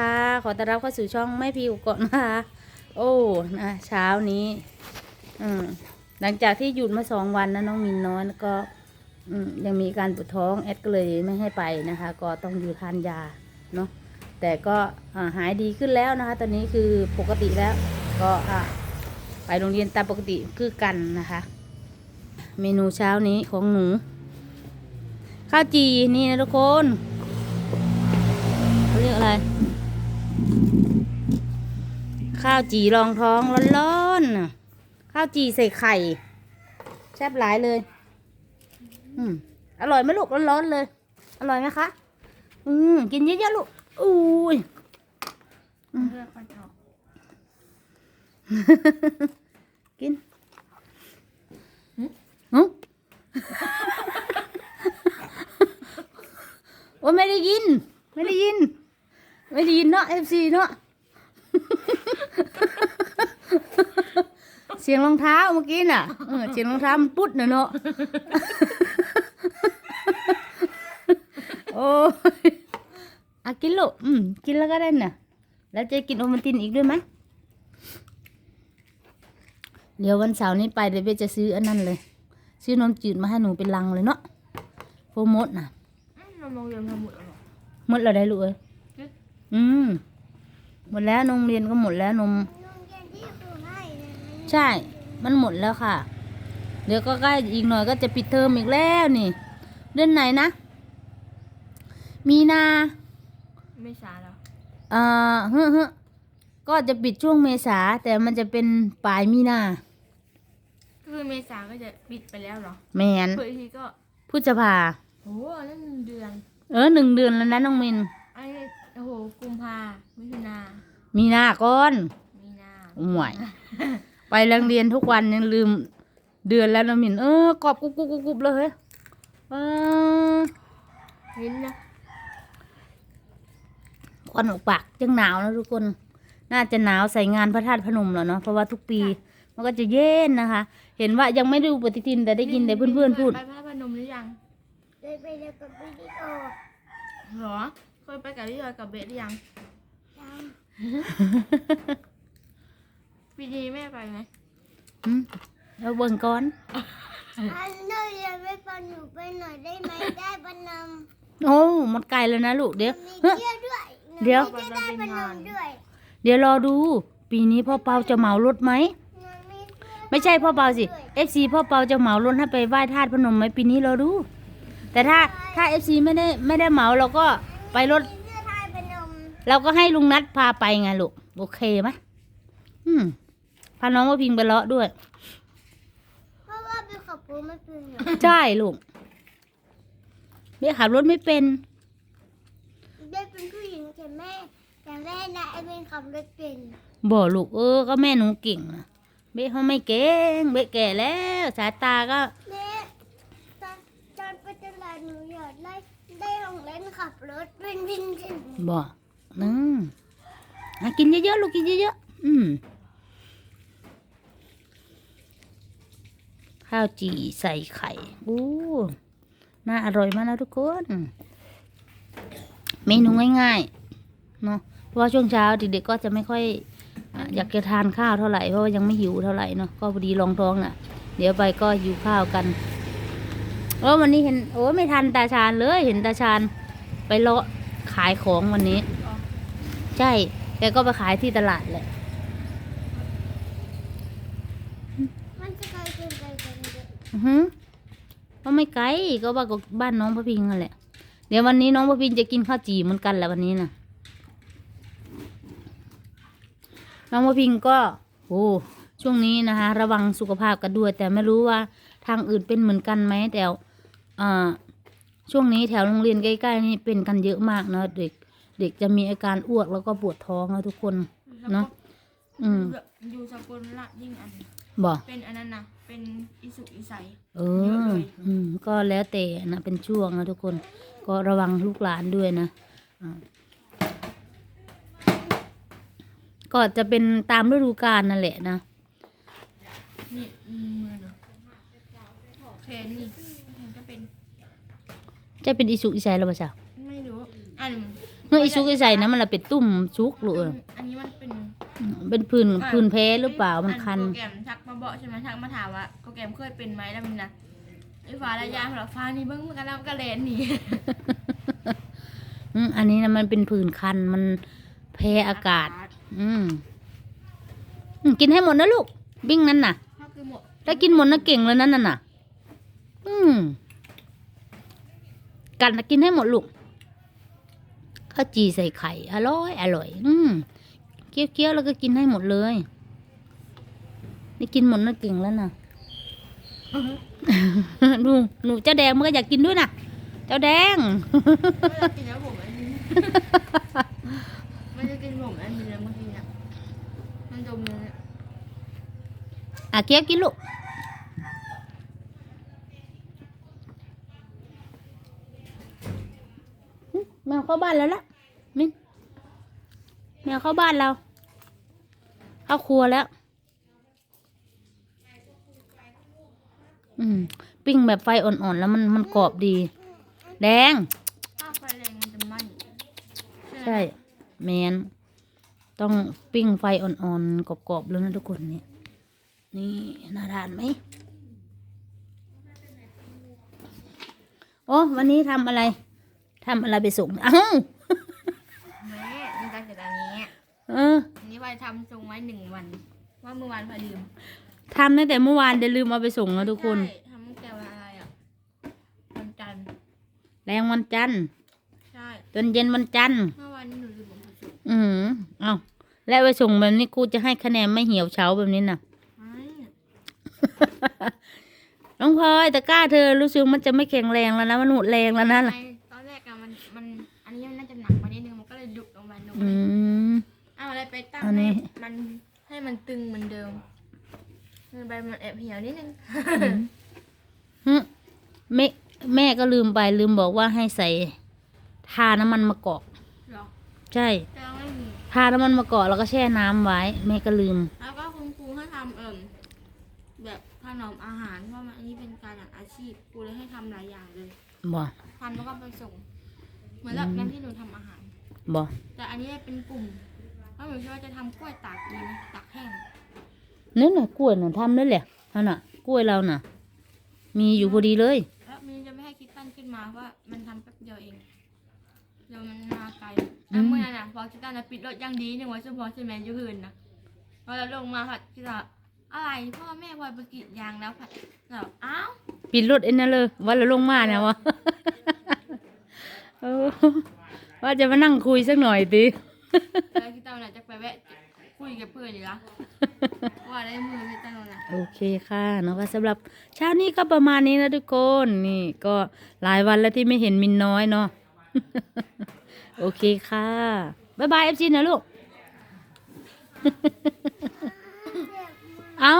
ค่ะขอต้อนรับเข้าสู่ช่องแม่พิวก่อนนะคะโอ้นะเช้านี้ อืมหลังจากที่หยุดมาสองวันนะน้องมินน้อยแล้วก็อืมยังมีการปวดท้องแอดก็เลยไม่ให้ไปนะคะ ก็ต้องอยู่ทานยาเนาะแต่ก็หายดีขึ้นแล้วนะคะ ตอนนี้คือปกติแล้ว ก็อะไปโรงเรียนตามปกติคือกันนะคะ เมนูเช้านี้ของหนู ข้าวจีนี่นะทุกคน ข้าวจีรองท้องร้อนๆน่ะข้าวจีใส่ไข่ แซ่บหลายเลย อืมอร่อยไหมลูกร้อนๆเลย อร่อยไหมคะ อืมกินเยอะๆลูกอุ้ยกคนออกกินหึโอ้ไม่ได้ยิน ไม่ได้ยิน ไม่ได้ยินเนาะเอฟซีเนาะ เสียงรองเท้าเมื่อกี้น่ะเออเสียงรองเท้ามันปุ๊ดน่ะเนาะโอ้ยอะกินลูกอืมกินแล้วก็ได้น่ะ แล้วจะกินโอมันตินอีกด้วยไหมเดี๋ยววันเสาร์นี้ไปเดี๋ยวเบจะซื้ออันนั้นเลย ซื้อนมจืดมาให้หนูเป็นลังเลยเนาะโปรโมทน่ะอืมนมโรงเรียนทำหมดแล้วเหรอหมดแล้วได้ลูกเอ้ยอืมอืม หมดแล้วนมเรียนก็หมดแล้วนมโรงเรียนที่ครูให้เนี่ยมันใช่ มันหมดแล้วค่ะ เดี๋ยวก็ใกล้อีกหน่อยก็จะปิดเทอมอีกแล้วนี่ เดือนไหนนะ มีนา ไม่ช้าแล้วเอ่อเฮ้อเฮ้อก็จะปิดช่วงเมษาแต่มันจะเป็นปลายมีนาคือเมษาก็จะปิดไปแล้วเหรอแมนเปิดอีกทีก็พฤษภาโอ้โหนั่นเดือน เออหนึ่งเดือนแล้วนะน้องมินไอ้ โอ้โหกุมภามิถุนามีนาก่อนมีนาห่วย ไปโรงเรียนทุกวันยังลืม เดือนแล้วน้องมินเออกรอบกุบกุบกุบกุบเลยเฮ้ยเออเห็นนะควันออกปากยังหนาวนะทุกคน น่าจะหนาวใส่งานพระธาตุพนมแล้วเนาะเพราะว่าทุกปี มันก็จะเย็นนะคะ เห็นว่ายังไม่ได้ดูปฏิทินแต่ได้ยินแต่เพื่อนๆพูดไปพระพนมหรือยังเลยไปเรียนกับวิดีโอเหรอเค ยไปกับลิยอยกับเบสหรือยังตามปีนี้แม่ไปไหมอืมเราเบิ่งก่อน อันเดอร์เรียนไม่ฟังหนูไปหน่อยได้ไหมได้ปนมโอ้มันไกลแล้วนะลูกเดี๋ยว มีเฮ้ยเที่ยวด้วยหนูเดี๋ยวมีที่ได้ปนมด้วยเดี๋ยวรอดู ปีนี้พ่อเปาจะเหมารถไหม หนูมีเสื้อไม่ใช่พ่อเปาสิด้วยเอฟซีพ่อเปาจะเหมารถให้ไปไหว้ธาตุพนมไหมปีนี้เราดู แต่ถ้าถ้าเอฟซีไม่ได้ไม่ได้เหมาเราก็ ไปรถมีเสื้อทายปนมเราก็ให้ลุงนัดพาไปไงลูกโอเคไหมอืมพาน้องมาพิงไปเลาะด้วยเพราะว่าเป็นขับปูไม่เป็นหรอกใช่ลูกเบี้ยขับรถไม่เป็นได้เป็นผู้หญิงแต่แม่แต่แม่นะไอ้เป็นขับรถเป็นบ่ลูกเออก็แม่หนูเก่งนะเบี้ยเขาไม่เก่งเบี้ยแก่แล้วสายตาก็ แม่ตอนตอนไปตลาดหนูอยาก ได้ได้ของเล่นขับรถเป็นวินเทจบ่อืมอะกินเยอะๆลูกกินเยอะๆอืมข้าวจี่ใส่ไข่อู้น่าอร่อยมากนะทุกคน เมนูง่ายๆเนาะเพราะว่าช่วงเช้าเด็กๆก็จะไม่ค่อยอยากจะทานข้าวเท่าไหร่เพราะว่ายังไม่หิวเท่าไหร่เนาะก็พอดีรองท้องน่ะ เดี๋ยวไปก็หิวข้าวกัน โอ้วันนี้เห็นโอ้ไม่ทันตาชาญเลยเห็นตาชาญไปเลาะขายของวันนี้ ใช่แกก็ไปขายที่ตลาดแหละมันจะกลายเป็นไปกันเยอะอือฮึก็ไม่ไกลก็ว่ากับบ้านน้องพระพิงนั่นแหละ เดี๋ยววันนี้น้องพระพิงจะกินข้าวจี่เหมือนกันแหละวันนี้นะน้องพระพิงก็โอ้ช่วงนี้นะคะ ระวังสุขภาพกันด้วย แต่ไม่รู้ว่าทางอื่นเป็นเหมือนกันไหมแต่ ช่วงนี้แถวโรงเรียนใกล้ๆนี่เป็นกันเยอะมากเนาะเด็ก เด็กจะมีอาการอ้วกแล้วก็ปวดท้องนะทุกคนเนอะอืมอยู่สกลละยิ่งอันบอกเป็นอันนั้นนะเป็นอิสุอิสัยเอเยอะอเลยอืมก็แล้วแต่นะเป็นช่วงนะทุกคน ก็ระวังลูกหลานด้วยนะอ่าก็จะเป็นตามฤดูกาลนั่นแหละนะนี่อืมมือเนาะแขนนี่แขนก็เป็น จะเป็นอิสุอิสัยแล้วป่ะจ๊ะไม่รู้อันเฮ้ยชุกไอ้ใส่นะมันละเป็นตุ่มชุกลูกเอออันนี้มันเป็นเป็นผื่นผื่นแพ้หรือเปล่ามันคันโปรแกรมทักมาบอกใช่ไหมทักมาถามว่าโปรแกรมเคยเป็นไหมแล้วมันนะไอ้ฟ้าระยะของเราฟ้านี่เบิ้งมันกันแล้วมันก็เลนหนีอืมอันนี้นะมันเป็นผื่นคันมันแพ้อากาศ อืมอืมกินให้หมดนะลูก บิ้งนั่นน่ะถ้าคือหมดถ้ากินหมดนะเก่งเลยนั่นน่ะน่ะ อืม กันนะกินให้หมดลูกข้าวจีใส่ไข่ อร่อยอร่อย อืมเคี้ยวๆแล้วก็กินให้หมดเลย นี่กินหมดนะเก่งแล้วน่ะดูหนูเจ้าแดงมันก็อยากกินด้วยน่ะเจ้าแดงไม่ได้กินแล้วผมอันนี้มันจะกินผมอันนี้แล้วเมื่อกี้เนี่ยมันดมเลยเนี่ยอะเคี้ยวกินลูก แมว เข้าบ้านแล้วล่ะมินแมวเข้าบ้านเรา เข้าครัวแล้ว อืม ปิ้งแบบไฟอ่อนๆ แล้วมันมันกรอบดี แดง ถ้าไฟแรงมันจะไหม้ใช่แมนต้องปิ้งไฟอ่อนๆ กรอบๆ แล้วนะทุกคนเนี่ยนี่น่าทานไหม โอ้ วันนี้ทำอะไร ทำอะไรไปส่ง เอ้าแม่นี่ตั้งแต่ตอนนี้เอออันนี้ไว้ทำทรงไว้หนึ่งวัน ว่าเมื่อวานพอลืมทำตั้งแต่เมื่อวานเดี๋ยวลืมเอาไปส่งนะทุกคน ใช่ทำตั้งแต่วันอะไรอะวันจันทร์แรงวันจันทร์ใช่ตอนเย็นวันจันทร์ เมื่อวานนี้หนูลืมเอาไปส่งอืมเอาแล้วไปส่งแบบนี้กูจะให้คะแนนไม่เหี่ยวเฉาแบบนี้น่ะ ไม่น้องพลอยตะกร้าเธอรู้สึกมันจะไม่แข็งแรงแล้วนะมันหมดแรงแล้วนะ ไม่ อืม เอาอะไรไปตั้งอันนี้ ให้มันให้มันตึงเหมือนเดิมมันไปมันแอบเหี่ยวนิดนึงฮึแม่แม่ก็ลืมไปลืมบอกว่าให้ใส่ทาน้ำมันมะกอก หรอใช่จะไม่มีทาน้ำมันมะกอกแล้วก็แช่น้ำไว้ แม่ก็ลืม แล้วก็คุณครูให้ทำเอิ่มแบบถนอมอาหารเพราะมันอันนี้เป็นการอย่างอาชีพครูเลยให้ทำหลายอย่างเลยบอกทำแล้วก็ไปส่ง เหมือนแบบนั้นที่หนูทำอาหาร บอกแต่อันนี้เป็นกลุ่มเพราะหนูคิดว่าจะทำกล้วยตากดีไหมตากแห้งนั่นน่ะกล้วยน่ะทำนั่นแหละนั่นน่ะกล้วยเราน่ะ มีอยู่พอดีเลย แล้วมันจะไม่ให้คิดตั้นขึ้นมาว่ามันทำแป๊บเดียวเองเดี๋ยวมันมาไกลแล้วเมื่อนั้นน่ะพอคิดตั้นนะปิดรถอยังดีหนึ่งวันเฉพาะใช่ไหมอยูหืนนะพอเราลงมาผัดคิดว่าอะไรพ่อแม่พลอยไปกรีดยางแล้วผัดแบบอ้าวปิดรถเอ็นนั่นเลยวันละลงมาเนี่ยวะ เออ ว่าจะมานั่งคุยสักหน่อยดิแล้วคิดตั้นน่ะจะไปแวะคุยกับเพื่อนอยู่ละว่าได้มือคิดตั้นน่ะโอเคค่ะเนาะก็สำหรับเช้านี้ก็ประมาณนี้นะทุกคนนี่ก็หลายวันแล้วที่ไม่เห็นมินน้อยเนาะ โอเคค่ะบ๊ายบายเอฟซีนะลูกเจ็บมือเอา